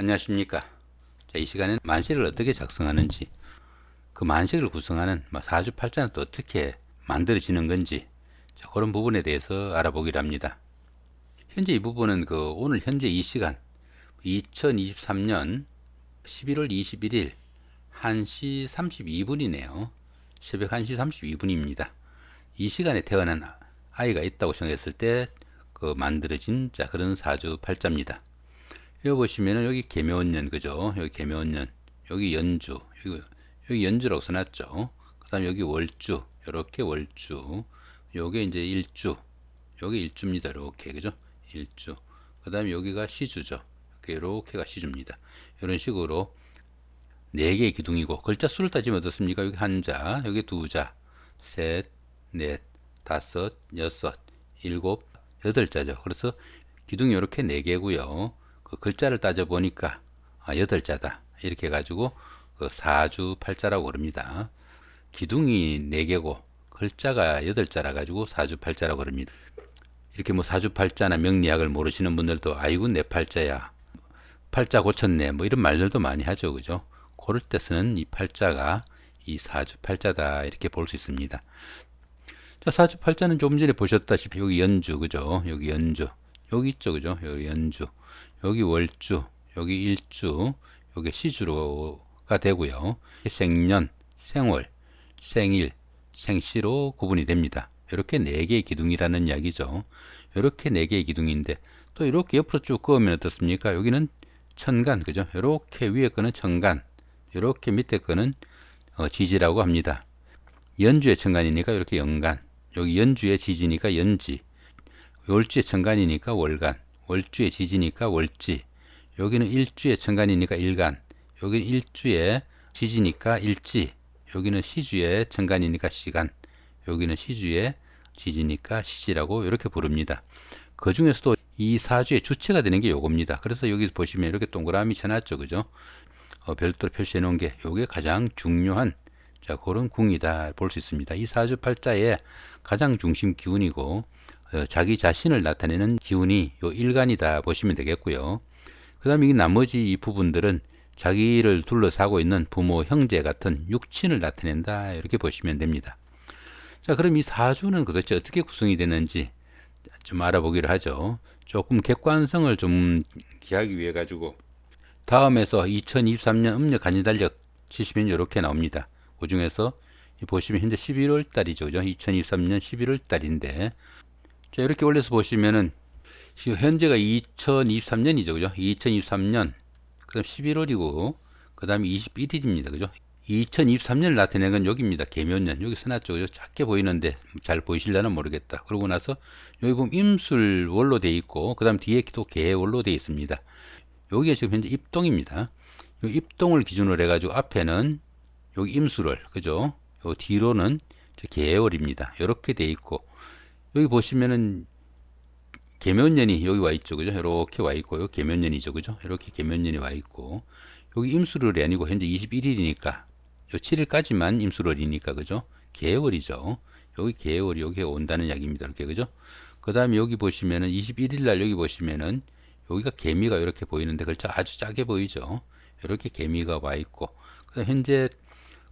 안녕하십니까. 자, 이 시간에는 만식을 어떻게 작성하는지, 그 만식을 구성하는 뭐 사주팔자는 또 어떻게 만들어지는 건지, 자, 그런 부분에 대해서 알아보기로 합니다. 현재 이 부분은 그 오늘 현재 이 시간, 2023년 11월 21일 1시 32분이네요. 새벽 1시 32분입니다. 이 시간에 태어난 아이가 있다고 생각했을 때 그 만들어진 자 그런 사주 팔자입니다. 여기 보시면은 여기 개묘년 그죠? 여기 개묘년 여기 연주 여기, 여기 연주라고 써놨죠. 그다음 여기 월주 이렇게 월주 요게 이제 일주 요게 일주입니다. 이렇게 그죠? 일주 그다음에 여기가 시주죠. 이렇게 이렇게가 시주입니다. 이런 식으로 네 개의 기둥이고 글자 수를 따지면 어떻습니까? 여기 한 자, 여기 두 자, 셋, 넷, 다섯, 여섯, 일곱, 여덟 자죠. 그래서 기둥이 이렇게 네 개고요. 그 글자를 따져 보니까 아, 여덟 자다. 이렇게 해가지고 그 사주 팔자라고 그럽니다. 기둥이 네 개고 글자가 여덟 자라 가지고 사주 팔자라고 그럽니다. 이렇게 뭐 사주 팔자나 명리학을 모르시는 분들도 아이고 내 팔자야. 팔자 고쳤네. 뭐 이런 말들도 많이 하죠. 그죠? 그럴 때 쓰는 이 팔자가 이 사주 팔자다. 이렇게 볼 수 있습니다. 자, 사주 팔자는 조금 전에 보셨다시피 여기 연주, 그죠? 여기 연주. 여기 있죠, 그죠? 여기 연주. 여기 월주, 여기 일주, 여기 시주로가 되고요. 생년, 생월, 생일, 생시로 구분이 됩니다. 이렇게 네 개의 기둥이라는 이야기죠. 이렇게 네 개의 기둥인데 또 이렇게 옆으로 쭉 그으면 어떻습니까? 여기는 천간, 그죠? 이렇게 위에 거는 천간, 이렇게 밑에 거는 어, 지지라고 합니다. 연주의 천간이니까 이렇게 연간, 여기 연주의 지지니까 연지, 월주의 천간이니까 월간, 월주의 지지니까 월지, 여기는 일주의 천간이니까 일간, 여기는 일주의 지지니까 일지, 여기는 시주의 천간이니까 시간, 여기는 시주의 지지니까 시지라고 이렇게 부릅니다. 그 중에서도 이 사주의 주체가 되는 게 요겁니다. 그래서 여기 보시면 이렇게 동그라미 쳐놨죠. 그죠? 어, 별도로 표시해 놓은 게 요게 가장 중요한 자, 그런 궁이다 볼 수 있습니다. 이 사주 팔자의 가장 중심 기운이고 어, 자기 자신을 나타내는 기운이 요 일간이다 보시면 되겠고요. 그 다음에 이 나머지 이 부분들은 자기를 둘러싸고 있는 부모, 형제 같은 육친을 나타낸다 이렇게 보시면 됩니다. 자, 그럼 이 사주는 도대체 어떻게 구성이 되는지 좀 알아보기로 하죠. 조금 객관성을 좀 기하기 위해 가지고 다음에서 2023년 음력 간이달력 치시면 이렇게 나옵니다. 그 중에서 보시면 현재 11월 달이죠. 그죠? 2023년 11월 달인데 자, 이렇게 올려서 보시면은 현재가 2023년이죠. 그죠? 2023년 그다음 11월이고 그다음에 21일입니다. 그죠? 2023년을 나타낸 건 여기입니다. 개묘년. 여기 써놨죠. 그죠? 작게 보이는데 잘 보이실려나 모르겠다. 그러고 나서 여기 보면 임술월로 돼 있고 그다음 뒤에 또 개월로 돼 있습니다. 여기가 지금 현재 입동입니다. 이 입동을 기준으로 해 가지고 앞에는 여기 임술월, 그죠? 요 뒤로는 개월입니다. 이렇게 돼 있고 여기 보시면은 개면년이 여기 와 있죠, 그죠? 이렇게 와 있고요. 개면년이죠, 그죠? 이렇게 개면년이 와 있고 여기 임술월이 아니고 현재 21일이니까 요 7일까지만 임술월이니까 그죠? 개월이죠. 여기 개월이 여기에 온다는 이야기입니다. 이렇게 그죠? 그 다음에 여기 보시면은 21일 날 여기 보시면은 여기가 개미가 이렇게 보이는데 글자 아주 작게 보이죠. 이렇게 개미가 와 있고 현재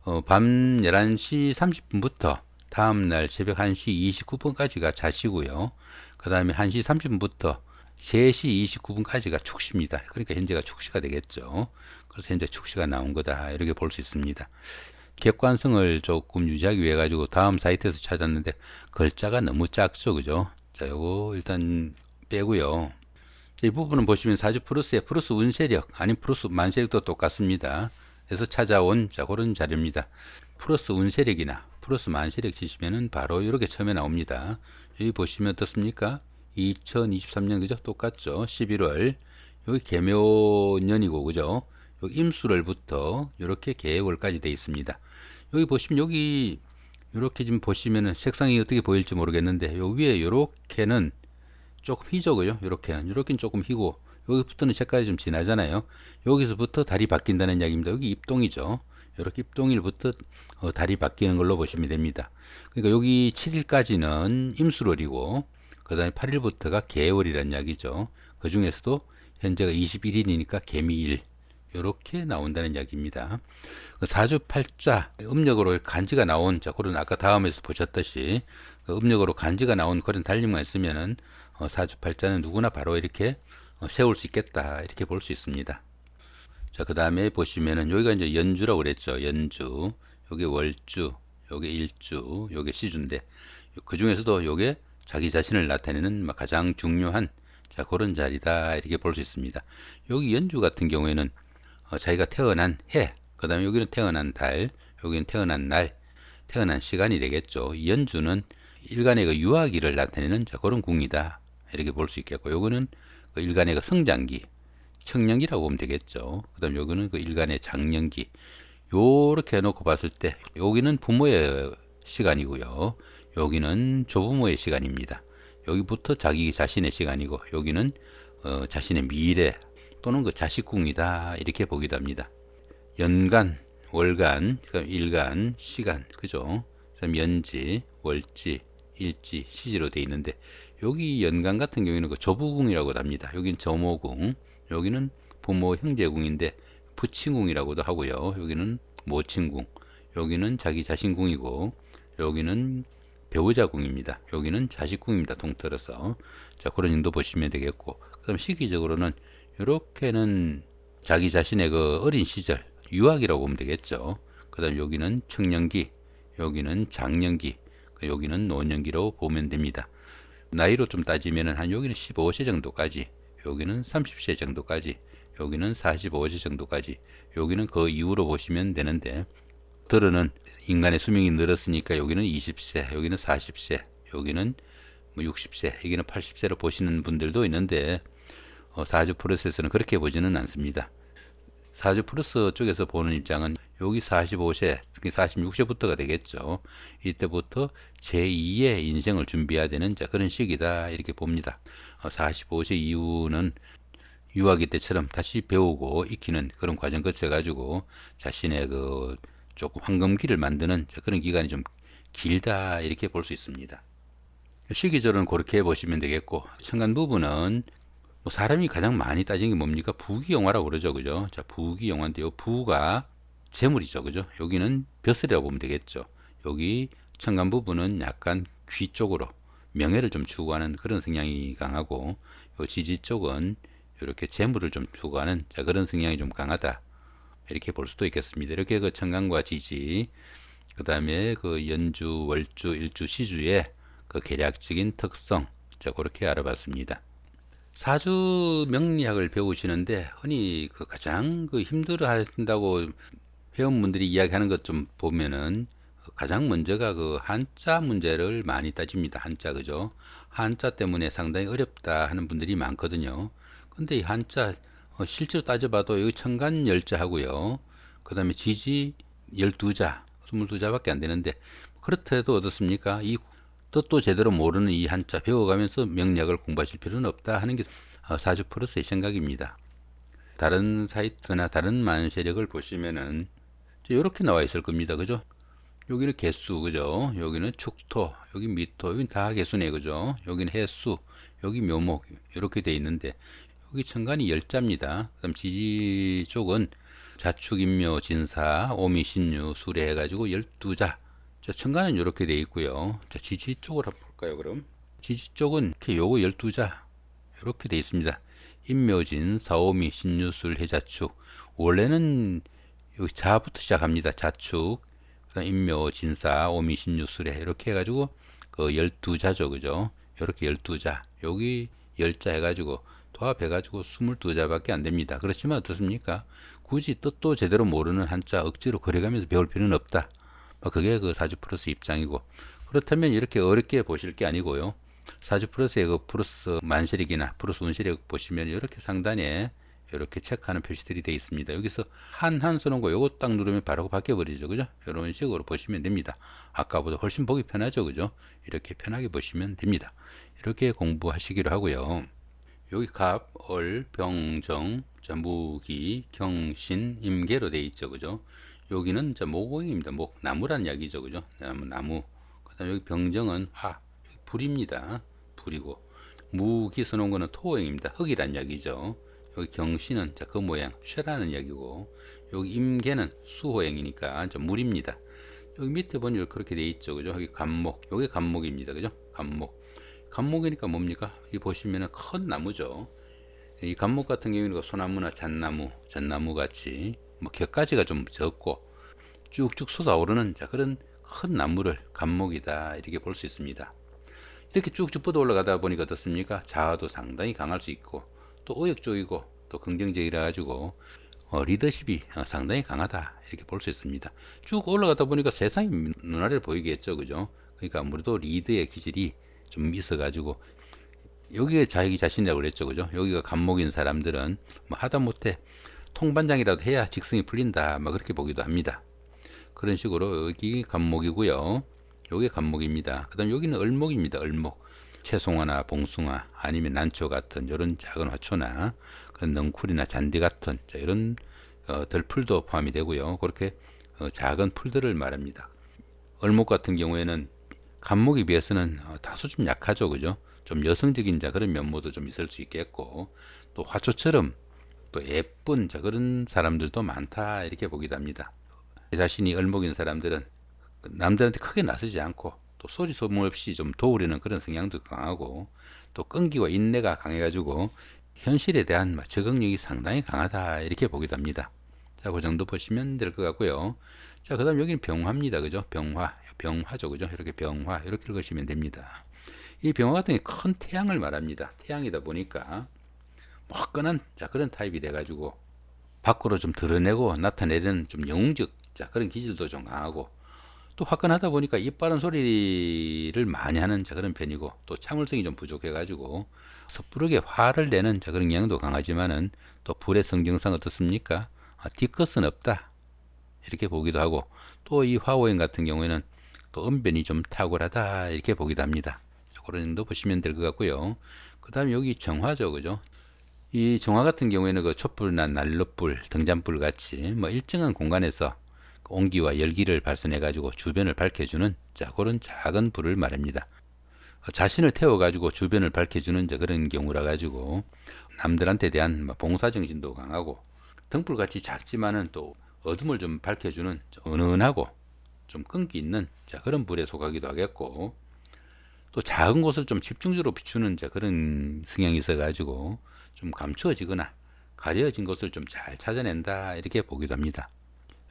어, 밤 11시 30분부터 다음 날 새벽 1시 29분까지가 자시고요. 그 다음에 1시 30분부터 3시 29분까지가 축시입니다. 그러니까 현재가 축시가 되겠죠. 그래서 현재 축시가 나온 거다. 이렇게 볼 수 있습니다. 객관성을 조금 유지하기 위해 가지고 다음 사이트에서 찾았는데 글자가 너무 작죠. 그죠? 자, 요거 일단 빼고요. 이 부분은 보시면 사주 플러스에 플러스 운세력, 아니 플러스 만세력도 똑같습니다. 그래서 찾아온 자, 그런 자료입니다. 플러스 운세력이나 플러스 만세력 치시면은 바로 이렇게 처음에 나옵니다. 여기 보시면 어떻습니까? 2023년 그죠? 똑같죠? 11월 여기 개묘년이고 그죠? 여기 임수월부터 이렇게 개월까지 되어 있습니다. 여기 보시면 여기 이렇게 지금 보시면은 색상이 어떻게 보일지 모르겠는데 요 위에 이렇게는 조금 희죠 그죠? 이렇게는 이렇게는 조금 희고 여기부터는 색깔이 좀 진하잖아요. 여기서부터 달이 바뀐다는 이야기입니다. 여기 입동이죠. 이렇게 입동일부터 어, 달이 바뀌는 걸로 보시면 됩니다. 그러니까 여기 7일까지는 임수월이고 그 다음에 8일부터가 개월이라는 이야기죠. 그 중에서도 현재가 21일이니까 개미일 이렇게 나온다는 이야기입니다. 그 사주 팔자 음력으로 간지가 나온 자 그런 아까 다음에서 보셨듯이 그 음력으로 간지가 나온 그런 달림만 있으면은 어, 사주 팔자는 누구나 바로 이렇게 어, 세울 수 있겠다 이렇게 볼 수 있습니다. 자, 그 다음에 보시면은 여기가 이제 연주라고 그랬죠. 연주. 요게 월주, 요게 일주, 요게 시주인데 그 중에서도 요게 자기 자신을 나타내는 막 가장 중요한 자, 그런 자리다 이렇게 볼 수 있습니다. 여기 연주 같은 경우에는 어, 자기가 태어난 해, 그 다음에 여기는 태어난 달, 여기는 태어난 날, 태어난 시간이 되겠죠. 이 연주는 일간의 그 유아기를 나타내는 자, 그런 궁이다. 이렇게 볼 수 있겠고, 요거는 그 일간의 그 성장기, 청년기라고 보면 되겠죠. 그 다음 요거는 그 일간의 장년기. 요렇게 해놓고 봤을 때, 여기는 부모의 시간이고요. 여기는 조부모의 시간입니다. 여기부터 자기 자신의 시간이고, 여기는 어, 자신의 미래 또는 그 자식궁이다. 이렇게 보기도 합니다. 연간, 월간, 그럼 일간, 시간, 그죠? 그다음 연지, 월지, 일지, 시지로 돼 있는데 여기 연간 같은 경우에는 그 조부궁이라고도 합니다. 여기는 점호궁, 여기는 부모 형제궁인데 부친궁이라고도 하고요. 여기는 모친궁, 여기는 자기 자신궁이고 여기는 배우자궁입니다. 여기는 자식궁입니다. 동떨어서 자 그런 정도 보시면 되겠고 그다음 시기적으로는 이렇게는 자기 자신의 그 어린 시절 유학이라고 보면 되겠죠. 그 다음 여기는 청년기, 여기는 장년기, 그 여기는 노년기로 보면 됩니다. 나이로 좀 따지면은 한 여기는 15세 정도까지, 여기는 30세 정도까지, 여기는 45세 정도까지, 여기는 그 이후로 보시면 되는데 들어는 인간의 수명이 늘었으니까 여기는 20세, 여기는 40세, 여기는 뭐 60세, 여기는 80세로 보시는 분들도 있는데 어, 사주 프로세스는 그렇게 보지는 않습니다. 사주 플러스 쪽에서 보는 입장은 여기 45세, 특히 46세부터가 되겠죠. 이때부터 제2의 인생을 준비해야 되는 자, 그런 시기다 이렇게 봅니다. 어, 45세 이후는 유아기 때처럼 다시 배우고 익히는 그런 과정 거쳐가지고 자신의 그 조금 황금기를 만드는 자, 그런 기간이 좀 길다 이렇게 볼 수 있습니다. 시기적으로는 그렇게 보시면 되겠고 천간 부분은 뭐 사람이 가장 많이 따지는 게 뭡니까? 부귀영화라고 그러죠. 그죠? 자, 부귀영화인데요. 부가 재물이죠. 그죠? 여기는 벼슬이라고 보면 되겠죠. 여기 천간 부분은 약간 귀 쪽으로 명예를 좀 추구하는 그런 성향이 강하고 요 지지 쪽은 이렇게 재물을 좀 추구하는 자, 그런 성향이 좀 강하다. 이렇게 볼 수도 있겠습니다. 이렇게 그 천간과 지지, 그 다음에 그 연주, 월주, 일주, 시주의 그 계략적인 특성, 자, 그렇게 알아봤습니다. 사주 명리학을 배우시는데 흔히 그 가장 그 힘들어 한다고 회원분들이 이야기하는 것 좀 보면은 가장 먼저가 그 한자 문제를 많이 따집니다. 한자 그죠? 한자 때문에 상당히 어렵다 하는 분들이 많거든요. 근데 이 한자 어, 실제로 따져봐도 여기 천간 열자 하고요. 그 다음에 지지 열두 자, 스물두 자밖에 안 되는데 그렇다 해도 어떻습니까? 이 뜻도 제대로 모르는 이 한자 배워가면서 명략을 공부하실 필요는 없다 하는 게 어, 사주 플러스의 생각입니다. 다른 사이트나 다른 만세력을 보시면은 이렇게 나와 있을 겁니다. 그죠? 여기는 개수, 그죠? 여기는 축토, 여기 미토, 여기는 다 개수네, 그죠? 여기는 해수, 여기 묘목, 이렇게 돼 있는데, 여기 천간이 열자입니다. 그다음 지지 쪽은 자축, 인묘, 진사, 오미, 신유, 수레 해가지고 열두 자. 자, 천간은 이렇게 돼 있고요. 자, 지지 쪽으로 한번 볼까요, 그럼? 지지 쪽은 이렇게 요거 열두 자. 이렇게 돼 있습니다. 인묘진, 사오미, 신유술, 해자축. 원래는 여기 자부터 시작합니다. 자축, 그다음 인묘, 진사, 오미, 신유술에 이렇게 해가지고 그 열두 자죠, 그죠? 이렇게 열두 자. 여기 열자 해가지고 도합해가지고 스물두 자밖에 안 됩니다. 그렇지만 어떻습니까? 굳이 뜻도 제대로 모르는 한자 억지로 그려가면서 배울 필요는 없다. 뭐 그게 그 사주 플러스 입장이고 그렇다면 이렇게 어렵게 보실 게 아니고요. 사주 플러스의 그 플러스 만실익이나 플러스 운실익 보시면 이렇게 상단에 이렇게 체크하는 표시들이 되어 있습니다. 여기서 한한 쓰는 거 요거 딱 누르면 바로 바뀌어 버리죠. 그죠? 이런 식으로 보시면 됩니다. 아까보다 훨씬 보기 편하죠. 그죠? 이렇게 편하게 보시면 됩니다. 이렇게 공부하시기로 하고요. 여기 갑, 얼, 병, 정, 자, 무기, 경신, 임계로 되어 있죠. 그죠? 여기는 자, 모고입니다. 목, 나무란 이야기죠. 그죠? 나무, 나무. 그 다음 여기 병정은 화, 불입니다. 불이고. 무기 써놓은 거는 토행입니다. 흙이란 이야기죠. 여기 경신은 자, 그 모양 쇠라는 이야기고 여기 임계는 수호행이니까 저 물입니다. 여기 밑에 보니 그렇게 돼 있죠. 그죠? 여기 간목. 여기 간목입니다. 그죠? 간목. 간목이니까 뭡니까? 이 보시면은 큰 나무죠. 이 간목 같은 경우는 그 소나무나 잣나무, 잣나무 같이 뭐 격가지가 좀 적고 쭉쭉 솟아오르는 자 그런 큰 나무를 간목이다 이렇게 볼 수 있습니다. 이렇게 쭉쭉 뻗어 올라가다 보니까 어떻습니까? 자아도 상당히 강할 수 있고 또 의욕적이고 또 긍정적이라 가지고 어, 리더십이 어, 상당히 강하다 이렇게 볼 수 있습니다. 쭉 올라가다 보니까 세상이 눈알에 보이겠죠, 그죠? 그러니까 아무래도 리더의 기질이 좀 있어가지고 여기에 자기 자신이라고 그랬죠, 그죠? 여기가 감목인 사람들은 뭐 하다못해 통반장이라도 해야 직성이 풀린다, 막 그렇게 보기도 합니다. 그런 식으로 여기 감목이고요. 여기 감목입니다. 그다음 여기는 을목입니다. 을목. 채송화나 봉숭아 아니면 난초 같은 이런 작은 화초나 그런 넝쿨이나 잔디 같은 자, 이런 어, 덜풀도 포함이 되고요. 그렇게 어, 작은 풀들을 말합니다. 을목 같은 경우에는 간목에 비해서는 어, 다소 좀 약하죠, 그죠? 좀 여성적인 자 그런 면모도 좀 있을 수 있겠고 또 화초처럼 또 예쁜 자 그런 사람들도 많다 이렇게 보기도 합니다. 자신이 을목인 사람들은 남들한테 크게 나서지 않고 또 소리 소문 없이 좀 도우려는 그런 성향도 강하고 또 끈기와 인내가 강해가지고 현실에 대한 적응력이 상당히 강하다 이렇게 보기도 합니다. 자, 그 정도 보시면 될 것 같고요. 자, 그 다음 여기는 병화입니다. 그죠? 병화, 병화죠. 그죠? 이렇게 병화, 이렇게 읽으시면 됩니다. 이 병화 같은 게 큰 태양을 말합니다. 태양이다 보니까 화끈한 자, 그런 타입이 돼가지고 밖으로 좀 드러내고 나타내는 좀 영웅적 자, 그런 기질도 좀 강하고 또 화끈하다 보니까 입 바른 소리를 많이 하는 자 그런 편이고 또 참을성이 좀 부족해 가지고 섣부르게 화를 내는 자 그런 경향도 강하지만은 또 불의 성경상 어떻습니까? 아, 뒤끝은 없다 이렇게 보기도 하고 또 이 화오행 같은 경우에는 또 언변이 좀 탁월하다 이렇게 보기도 합니다. 그런 정도 보시면 될 것 같고요. 그 다음에 여기 정화죠, 그죠? 이 정화 같은 경우에는 그 촛불이나 난로불, 등잔불 같이 뭐 일정한 공간에서 온기와 열기를 발산해 가지고 주변을 밝혀주는 자 그런 작은 불을 말합니다. 자신을 태워 가지고 주변을 밝혀주는 그런 경우라 가지고 남들한테 대한 뭐 봉사 정신도 강하고 등불 같이 작지만은 또 어둠을 좀 밝혀주는 은은하고 좀 끈기 있는 자 그런 불에 속하기도 하겠고 또 작은 곳을 좀 집중적으로 비추는 자 그런 성향이 있어 가지고 좀 감추어지거나 가려진 것을 좀 잘 찾아낸다 이렇게 보기도 합니다.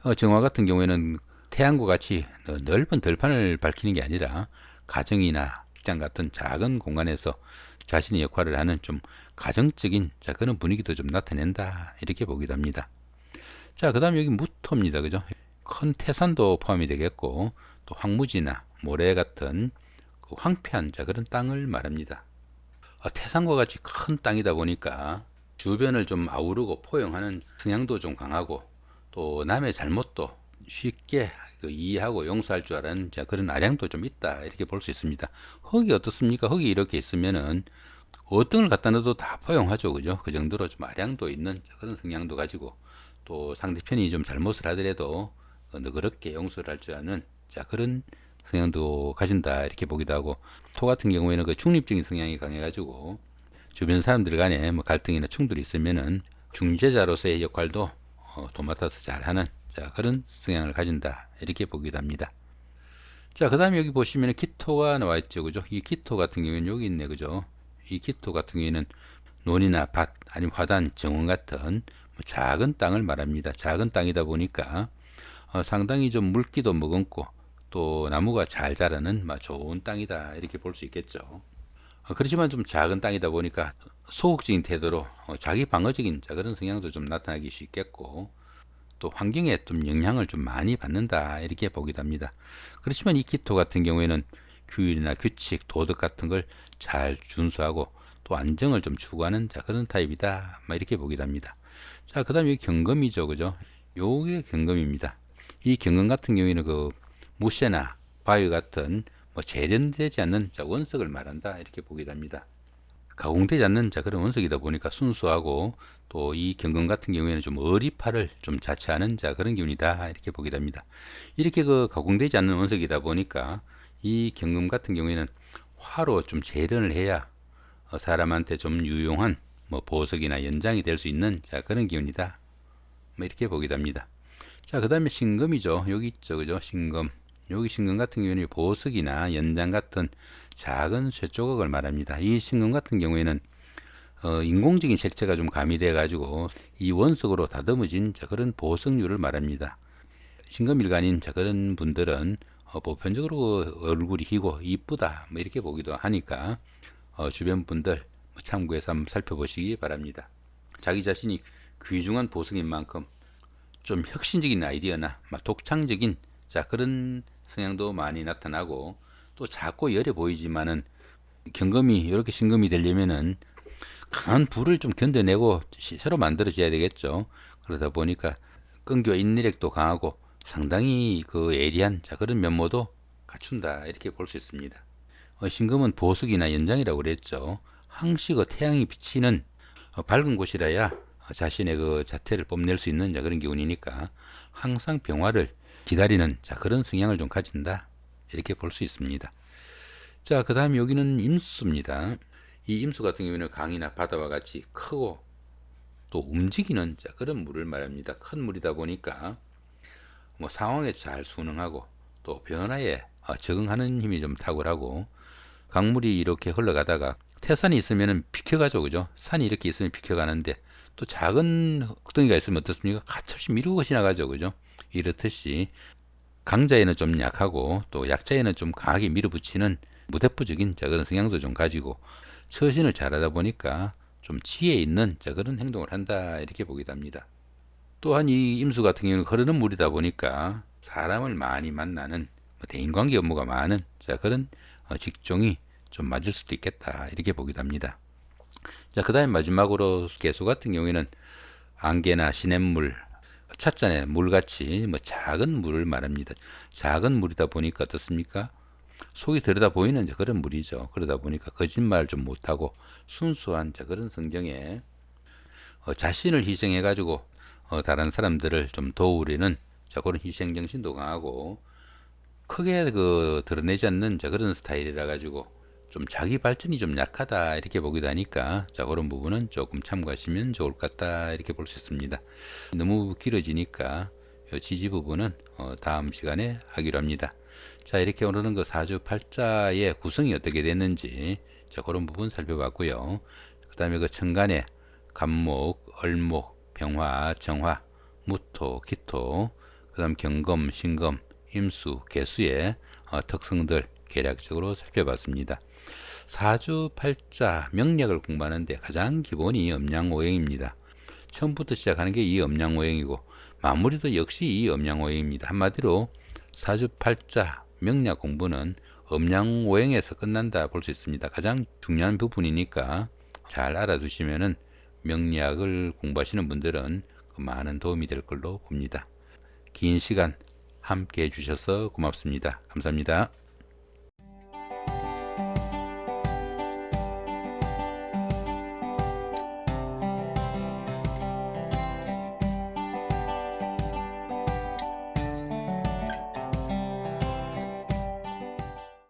어, 정화 같은 경우에는 태양과 같이 넓은 들판을 밝히는 게 아니라 가정이나 직장 같은 작은 공간에서 자신의 역할을 하는 좀 가정적인 자 그런 분위기도 좀 나타낸다 이렇게 보기도 합니다. 자 그 다음 여기 무토입니다, 그죠? 큰 태산도 포함이 되겠고 또 황무지나 모래 같은 그 황폐한 자 그런 땅을 말합니다. 어, 태산과 같이 큰 땅이다 보니까 주변을 좀 아우르고 포용하는 성향도 좀 강하고 또 남의 잘못도 쉽게 그 이해하고 용서할 줄 아는 그런 아량도 좀 있다 이렇게 볼 수 있습니다. 흙이 어떻습니까? 흙이 이렇게 있으면은 어떤 걸 갖다 넣어도 다 포용하죠, 그죠? 그 정도로 좀 아량도 있는 그런 성향도 가지고 또 상대편이 좀 잘못을 하더라도 너그럽게 용서를 할 줄 아는 자 그런 성향도 가진다 이렇게 보기도 하고 토 같은 경우에는 그 중립적인 성향이 강해 가지고 주변 사람들 간에 뭐 갈등이나 충돌이 있으면은 중재자로서의 역할도 어, 도맡아서 잘하는 자, 그런 성향을 가진다 이렇게 보기도 합니다. 자, 그 다음에 여기 보시면 키토가 나와 있죠, 그죠? 이 키토 같은 경우에는 여기 있네, 그죠? 이 키토 같은 경우에는 논이나 밭 아니면 화단, 정원 같은 뭐 작은 땅을 말합니다. 작은 땅이다 보니까 어, 상당히 좀 물기도 머금고 또 나무가 잘 자라는 좋은 땅이다 이렇게 볼 수 있겠죠. 어, 그렇지만 좀 작은 땅이다 보니까 소극적인 태도로 어, 자기 방어적인 그런 성향도 좀 나타나기 쉽겠고 또 환경에 좀 영향을 좀 많이 받는다 이렇게 보기도 합니다. 그렇지만 이 키토 같은 경우에는 규율이나 규칙, 도덕 같은 걸 잘 준수하고 또 안정을 좀 추구하는 자 그런 타입이다 이렇게 보기도 합니다. 자 그 다음 에 경금이죠, 그죠? 요게 경금입니다. 이 경금 같은 경우에는 그 무쇠나 바위 같은 뭐 재련되지 않는 자 원석을 말한다 이렇게 보기도 합니다. 가공되지 않는 자 그런 원석이다 보니까 순수하고 또 이 경금 같은 경우에는 좀 어리파를 좀 자처하는 자 그런 기운이다 이렇게 보게 됩니다. 이렇게 그 가공되지 않는 원석이다 보니까 이 경금 같은 경우에는 화로 좀 재련을 해야 어, 사람한테 좀 유용한 뭐 보석이나 연장이 될 수 있는 자 그런 기운이다. 뭐 이렇게 보기도 합니다. 자, 그 다음에 신금이죠. 여기 있죠. 그죠? 신금. 여기 신금 같은 경우는 보석이나 연장 같은 작은 쇠조각을 말합니다. 이 신금 같은 경우에는 어, 인공적인 색채가 좀 가미돼 가지고 이 원석으로 다듬어진 자, 그런 보석류를 말합니다. 신금일간인 자, 그런 분들은 어, 보편적으로 얼굴이 희고 이쁘다 뭐 이렇게 보기도 하니까 어, 주변 분들 뭐 참고해서 한번 살펴보시기 바랍니다. 자기 자신이 귀중한 보석인 만큼 좀 혁신적인 아이디어나 막 독창적인 자 그런 성향도 많이 나타나고 또 작고 열해 보이지만은 경금이 이렇게 신금이 되려면은 강한 불을 좀 견뎌내고 시- 새로 만들어져야 되겠죠. 그러다 보니까 끈기와 인내력도 강하고 상당히 그 예리한 자 그런 면모도 갖춘다 이렇게 볼 수 있습니다. 어, 신금은 보석이나 연장이라고 그랬죠. 항시가 태양이 비치는 어, 밝은 곳이라야 어, 자신의 그 자태를 뽐낼 수 있는 자 그런 기운이니까 항상 병화를 기다리는 자 그런 성향을 좀 가진다 이렇게 볼 수 있습니다. 자, 그 다음에 여기는 임수입니다. 이 임수 같은 경우에는 강이나 바다와 같이 크고 또 움직이는 자, 그런 물을 말합니다. 큰 물이다 보니까 뭐 상황에 잘 순응하고 또 변화에 어, 적응하는 힘이 좀 탁월하고 강물이 이렇게 흘러가다가 태산이 있으면은 비켜가죠, 그죠? 산이 이렇게 있으면 비켜가는데 또 작은 흙덩이가 있으면 어떻습니까? 가차없이 미루고 지나가죠, 그죠? 이렇듯이 강자에는 좀 약하고 또 약자에는 좀 강하게 밀어붙이는 무대부적인 자 그런 성향도 좀 가지고 처신을 잘하다 보니까 좀 지혜 있는 자 그런 행동을 한다 이렇게 보기도 합니다. 또한 이 임수 같은 경우는 흐르는 물이다 보니까 사람을 많이 만나는 뭐 대인관계 업무가 많은 자 그런 어, 직종이 좀 맞을 수도 있겠다 이렇게 보기도 합니다. 자 그 다음에 마지막으로 개수 같은 경우에는 안개나 시냇물 찻잔에 물같이 뭐 작은 물을 말합니다. 작은 물이다 보니까 어떻습니까? 속이 들여다 보이는 그런 물이죠. 그러다 보니까 거짓말 좀 못하고 순수한 자 그런 성정에 어, 자신을 희생해 가지고 어, 다른 사람들을 좀 도우려는 자 그런 희생 정신도 강하고 크게 그 드러내지 않는 자 그런 스타일이라 가지고 좀 자기 발전이 좀 약하다 이렇게 보기도 하니까 자 그런 부분은 조금 참고하시면 좋을 것 같다 이렇게 볼 수 있습니다. 너무 길어지니까 요 지지 부분은 어, 다음 시간에 하기로 합니다. 자 이렇게 오늘은 그 사주 팔자의 구성이 어떻게 됐는지 자 그런 부분 살펴봤고요. 그 다음에 그 천간에 간목, 을목, 병화, 정화, 무토, 기토, 그 다음 경금, 신금, 임수, 개수의 어, 특성들 개략적으로 살펴봤습니다. 사주 팔자 명략을 공부하는데 가장 기본이 음양오행입니다. 처음부터 시작하는 게 이 음양오행이고 마무리도 역시 이 음양오행입니다. 한마디로 사주 팔자 명략 공부는 음양오행에서 끝난다 볼 수 있습니다. 가장 중요한 부분이니까 잘 알아두시면은 명략을 공부하시는 분들은 그 많은 도움이 될 걸로 봅니다. 긴 시간 함께 해주셔서 고맙습니다. 감사합니다.